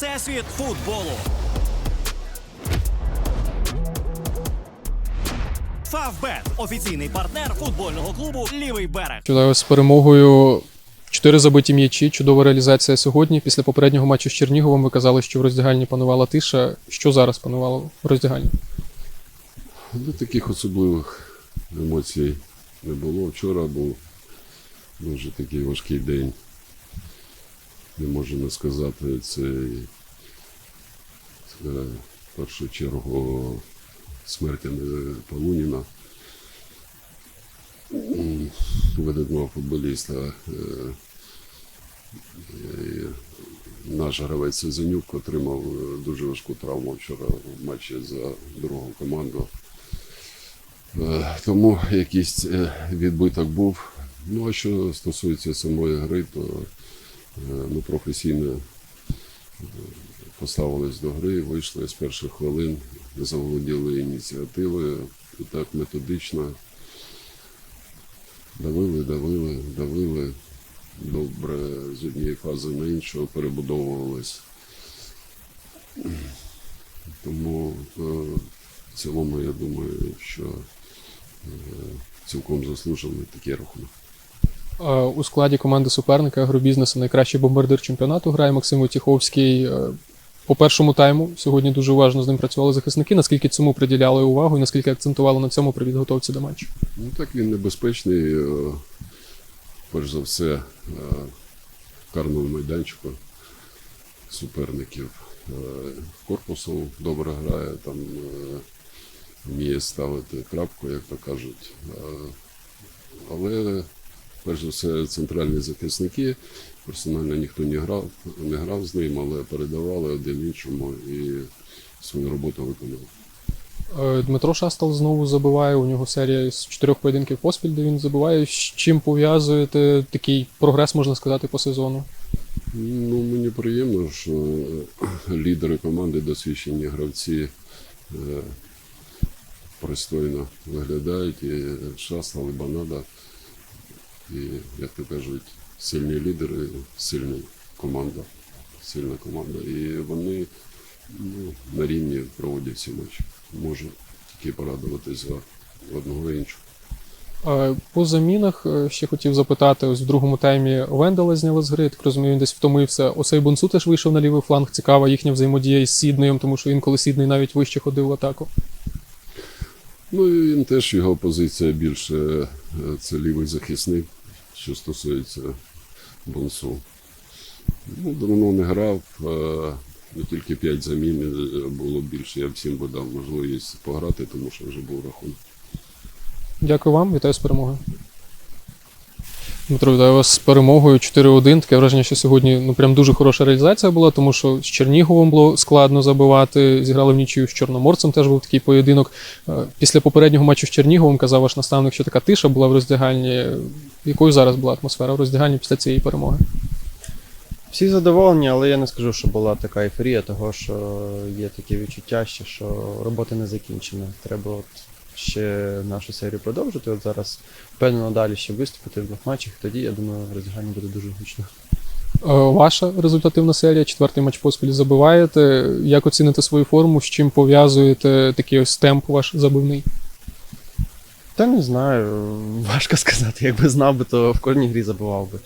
Всесвіт футболу. Фавбет офіційний партнер футбольного клубу Лівий берег. Вітаю з перемогою. Чотири забиті м'ячі, чудова реалізація сьогодні. Після попереднього матчу з Черніговом ви казали, що в роздягальні панувала тиша. Що зараз панувало в роздягальні? Ну, таких особливих емоцій не було. Вчора був дуже такий важкий день. Не можу не сказати, це в першу чергу Андрія Полуніна, видатного футболіста. Е, е, Наш гравець Сезенюк отримав е, дуже важку травму вчора в матчі за другу команду. Е, Тому якийсь е, відбиток був. Ну а що стосується самої гри, то е, ми професійно е, поставились до гри, вийшли з перших хвилин, заволоділи ініціативою і так методично. Давили, давили, давили. Добре з однієї фази на іншу перебудовувались. Тому е, в цілому я думаю, що е, цілком заслужений такий рахунок. Е, У складі команди суперника агробізнесу найкращий бомбардир чемпіонату грає Максим Вотіховський. Е, По першому тайму сьогодні дуже уважно з ним працювали захисники. Наскільки цьому приділяли увагу і наскільки акцентували на цьому при підготовці до матчу? Ну так він небезпечний, е, перш за все, е, в карному майданчику суперників. Е, Корпусом добре грає, там е, вміє ставити крапку, як то кажуть. Е, Але перш за все центральні захисники. Персонально ніхто не грав, не грав з ним, але передавали один іншому і свою роботу виконали. Е, Дмитро Шастал знову забиває. У нього серія з чотирьох поєдинків поспіль, де він забиває. З чим пов'язуєте такий прогрес, можна сказати, по сезону? Ну, мені приємно, що е, лідери команди, досвідчені гравці е, пристойно виглядають. І Шастал, і Банада. І, як то кажуть, сильні лідери, сильна команда. Сильна команда. І вони ну, на рівні проводять ці матчі. Можу тільки порадуватись за одного і іншого. По замінах е, ще хотів запитати: ось в другому таймі Вендела зняли з гри. Так розумію, він десь втомився. Осей Бонсу теж вийшов на лівий фланг. Цікава їхня взаємодія із Сіднеєм, тому що інколи Сідней навіть вище ходив в атаку. Ну і він теж його позиція більше е, це лівий захисник, що стосується Бонсу. Ну, давно не грав, не тільки 5 замін е, було більше. Я всім би дав можливість пограти, тому що вже був рахунок. Дякую вам, вітаю з перемогою. Дмитро, вітаю вас з перемогою 4-1. Таке враження, що сьогодні ну прям дуже хороша реалізація була, тому що з Черніговом було складно забивати. Зіграли в нічию з Чорноморцем. Теж був такий поєдинок. Е, Після попереднього матчу з Черніговом казав ваш наставник, що така тиша була в роздягальні. Якою зараз була атмосфера в роздягальні після цієї перемоги? Всі задоволені, але я не скажу, що була така ейфорія, того що є таке відчуття, що робота не закінчена. Треба от ще нашу серію продовжити. От зараз впевнено далі ще виступити в двох матчах. Тоді я думаю, роздягання буде дуже гучно. Е, Ваша результативна серія, четвертий матч поспіль забиваєте. Як оціните свою форму? З чим пов'язуєте такий ось темп ваш забивний? Та не знаю, важко сказати. Якби знав би, то в кожній грі забивав би.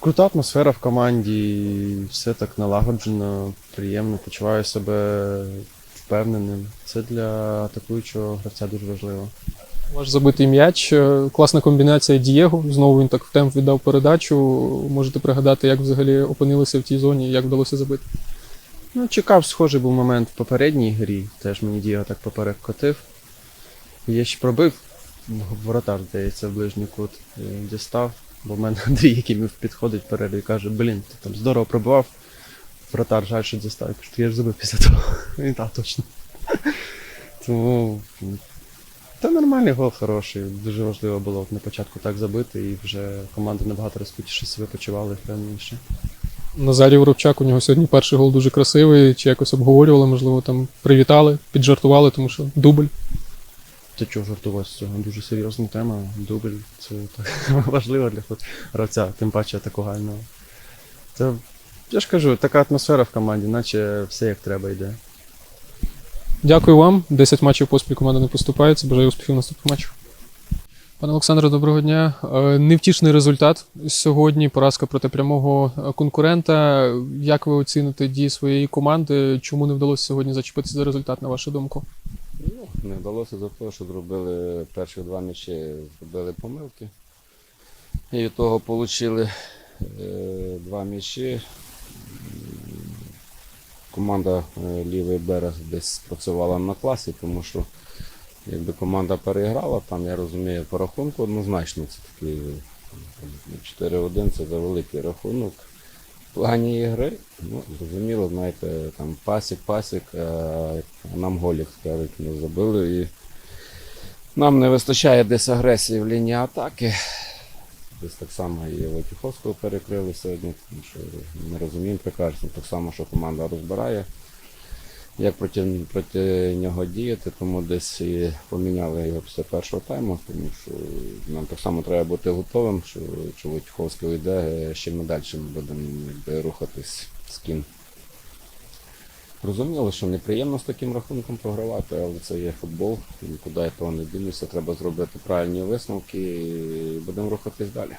Крута атмосфера в команді, все так налагоджено, приємно, почуваю себе впевненим. Це для атакуючого гравця дуже важливо. Ваш забитий м'яч, е, класна комбінація Дієго. Знову він так в темп віддав передачу. Можете пригадати, як взагалі опинилися в тій зоні, як вдалося забити. Ну, чекав, схожий був момент в попередній грі. Теж мені Дієго так поперек котив. Я ще пробив воротар, здається, в ближній кут дістав. Бо в мене Андрій, який підходить в перерві, каже, блін, ти там здорово пробивав. Вратар жаль, що дістав. Я кажу, я ж забив після того. Він так, точно. Тому. Та нормальний гол хороший. Дуже важливо було на початку так забити, і вже команда набагато розкутіше себе почувала і впевненіше. Назарій Воробчак, у нього сьогодні перший гол дуже красивий. Чи якось обговорювали, можливо, там привітали, піджартували, тому що дубль. Та чого жартувати з цього? Дуже серйозна тема. Дубль це так важливо для гравця, тим паче атакувального. Це Я ж кажу, така атмосфера в команді, наче все як треба йде. Дякую вам. 10 матчів поспіль команда не поступається. Бажаю успіхів в наступних матчах. Пане Олександре, доброго дня. Е, Невтішний результат сьогодні. Поразка проти прямого е, конкурента. Як ви оціните дії своєї команди? Чому не вдалося сьогодні зачепитися за результат, на вашу думку? Ну, не вдалося за те, що зробили перші два м'ячі, зробили помилки. І від того отримали два м'ячі. Команда е, лівий берег десь працювала на класі, тому що якби команда переіграла, там я розумію, по рахунку однозначно це такий е, 4-1 це за великий рахунок. В плані ігри, ну, зрозуміло, знаєте, там пасік, пасік, а нам голів кажуть, не забили. І нам не вистачає десь агресії в лінії атаки. Десь так само і Летіховського перекрили сьогодні, тому що ми розуміємо прекрасно, так само, що команда розбирає, як проти, проти нього діяти, тому десь і поміняли його після першого тайму, тому що нам так само треба бути готовим, що якщо Летіховський уйде, ще ми далі будемо якби, рухатись з ким. Розуміло, що неприємно з таким рахунком програвати, але це є футбол, нікуди я того не дінуся. Треба зробити правильні висновки і будемо рухатись далі.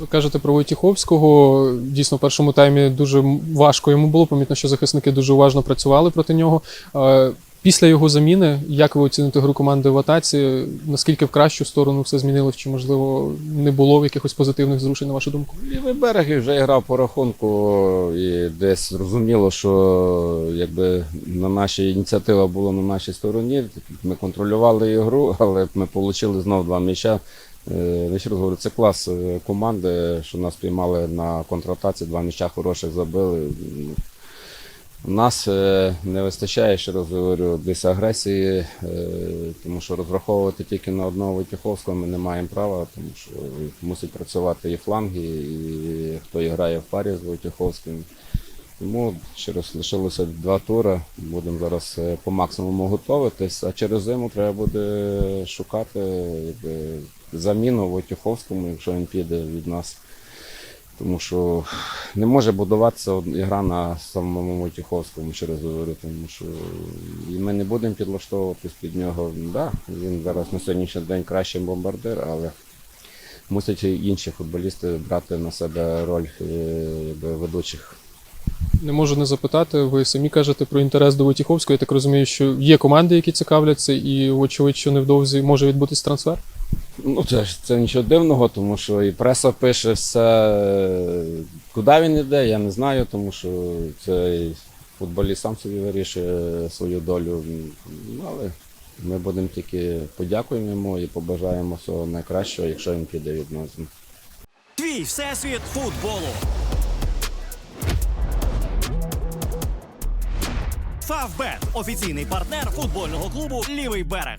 Ви кажете про Войтіховського. Дійсно, в першому таймі дуже важко йому було. Помітно, що захисники дуже уважно працювали проти нього. Після його заміни, як ви оціните гру команди в атаці? Наскільки в кращу сторону все змінилось? Чи можливо не було якихось позитивних зрушень, на вашу думку? Лівий берег вже грав по рахунку, і десь зрозуміло, що якби на нашій ініціатива була на нашій стороні. Ми контролювали ігру, але ми отримали знову два м'яча. Ще раз говорю, це клас е, команди, що нас піймали на контратаці, два м'яча хороших забили. У нас е, не вистачає, ще раз говорю, десь агресії, е, тому що розраховувати тільки на одного Витяховського ми не маємо права, тому що мусить працювати і фланги, і хто і грає в парі з Витяховським. Тому ще раз лишилося два тури. Будемо зараз е, по максимуму готуватись, а через зиму треба буде шукати заміну Войтюховському, якщо він піде від нас. Тому що не може будуватися ігра на самому Войтюховському, ще раз говорю, тому що і ми не будемо підлаштовуватись під нього. Да, він зараз на сьогоднішній день кращий бомбардир, але мусять інші футболісти брати на себе роль е, якби, ведучих. Не можу не запитати. Ви самі кажете про інтерес до Войтіховського. Я так розумію, що є команди, які цікавляться, і вочевидь, що невдовзі може відбутись трансфер. Ну, це ж це нічого дивного, тому що і преса пише все. Куди він йде, я не знаю, тому що цей футболіст сам собі вирішує свою долю. Але ми будемо тільки подякуємо йому і побажаємо всього найкращого, якщо він піде від нас. Твій всесвіт футболу. Фавбет офіційний партнер футбольного клубу Лівий берег.